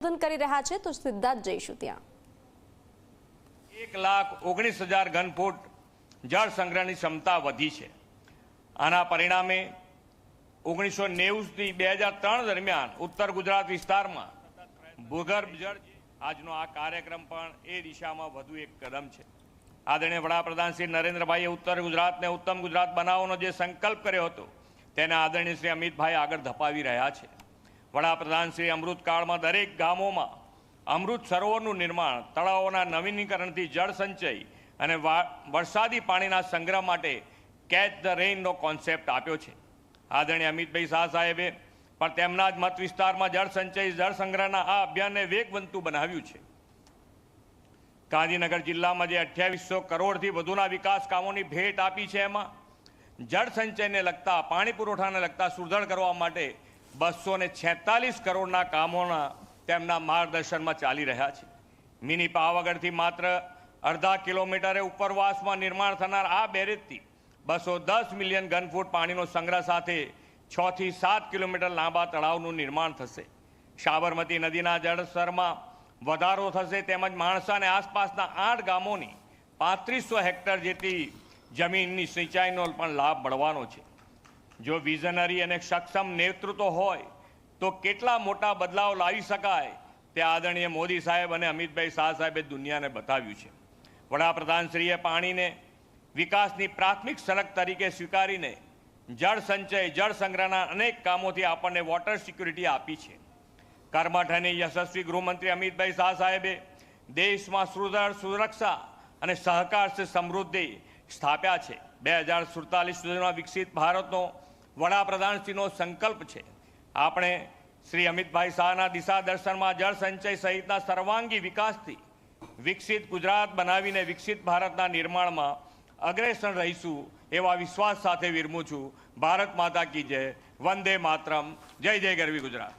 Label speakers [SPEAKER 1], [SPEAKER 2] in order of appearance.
[SPEAKER 1] સંબોધન કરી રહ્યા છે, તો સિદ્ધાર્થ જઈશું ત્યાં
[SPEAKER 2] એક લાખ ઓગણીસ હજાર ઘન જળ સંગ્રહની ક્ષમતા વધી છે. આના પરિણામે ઓગણીસો નેવુંથી બે હજાર ત્રણ દરમિયાન ઉત્તર ગુજરાત વિસ્તારમાં ભૂગર્ભ જળ આજનો આ કાર્યક્રમ પણ એ દિશામાં વધુ એક કદમ છે. આદરણીય વડાપ્રધાન શ્રી નરેન્દ્રભાઈએ ઉત્તર ગુજરાતને ઉત્તમ ગુજરાત બનાવવાનો જે સંકલ્પ કર્યો હતો, તેને આદરણીય શ્રી અમિતભાઈ આગળ ધપાવી રહ્યા છે. વડાપ્રધાન શ્રી અમૃતકાળમાં દરેક ગામોમાં અમૃત સરોવરનું નિર્માણ, તળાવોના નવીનીકરણથી જળ સંચય અને વરસાદી પાણીના સંગ્રહ માટે કેચ ધ રેઇનનો કોન્સેપ્ટ આપ્યો છે. આદરણીય અમિતભાઈ શાહ સાહેબે પણ તેમના જ મત વિસ્તારમાં જળ સંચય, જળ સંગ્રહના આ અભિયાનને વેગવંતુ બનાવ્યું છે. ગાંધીનગર જિલ્લામાં જે અઠ્યાવીસો કરોડથી વધુના વિકાસ કામોની ભેટ આપી છે એમાં જળ સંચયને લગતા, પાણી પુરવઠાને લગતા સુદૃઢ કરવા માટે બસો ને છેતાલીસ કરોડના કામોના તેમના માર્ગદર્શનમાં ચાલી રહ્યા છે. મિની પાવાગઢથી માત્ર અડધા કિલોમીટરે ઉપરવાસમાં નિર્માણ થનાર આ બેરેજથી બસો દસ મિલિયન ઘનફૂટ પાણીનો સંગ્રહ સાથે છ થી સાત કિલોમીટર લાંબા તળાવનું નિર્માણ થશે. સાબરમતી નદીના જળસ્તરમાં વધારો થશે તેમજ માણસા અને આસપાસના આઠ ગામોની પાંત્રીસો હેક્ટર જેટલી જમીનની સિંચાઈનો પણ લાભ મળવાનો છે. જો વિઝનરી અને સક્ષમ નેતૃત્વ હોય, તો કેટલા મોટા બદલાવ લાવી શકાય તે આદરણીય મોદી સાહેબ અને અમિતભાઈ શાહ સાહેબે દુનિયાને બતાવ્યું છે. વડાપ્રધાનશ્રીએ પાણીને વિકાસની પ્રાથમિક સડક તરીકે સ્વીકારીને જળ સંચય, જળ સંગ્રહના અનેક કામોથી આપણને વોટર સિક્યુરિટી આપી છે. કર્મઠ અને યશસ્વી ગૃહમંત્રી અમિતભાઈ શાહ સાહેબે દેશમાં સુદૃઢ સુરક્ષા અને સહકાર સમૃદ્ધિ સ્થાપ્યા છે. બે હજાર સુડતાલીસ સુધીમાં વિકસિત ભારતનો વડાપ્રધાનશ્રીનો સંકલ્પ છે. આપણે શ્રી અમિતભાઈ શાહના દિશા દર્શનમાં જળ સંચય સહિતના સર્વાંગી વિકાસથી વિકસિત ગુજરાત બનાવીને વિકસિત ભારતના નિર્માણમાં અગ્રેસર રહીશું એવા વિશ્વાસ સાથે વિરમું છું. ભારત માતા કી જય. વંદે માતરમ. જય જય ગરવી ગુજરાત.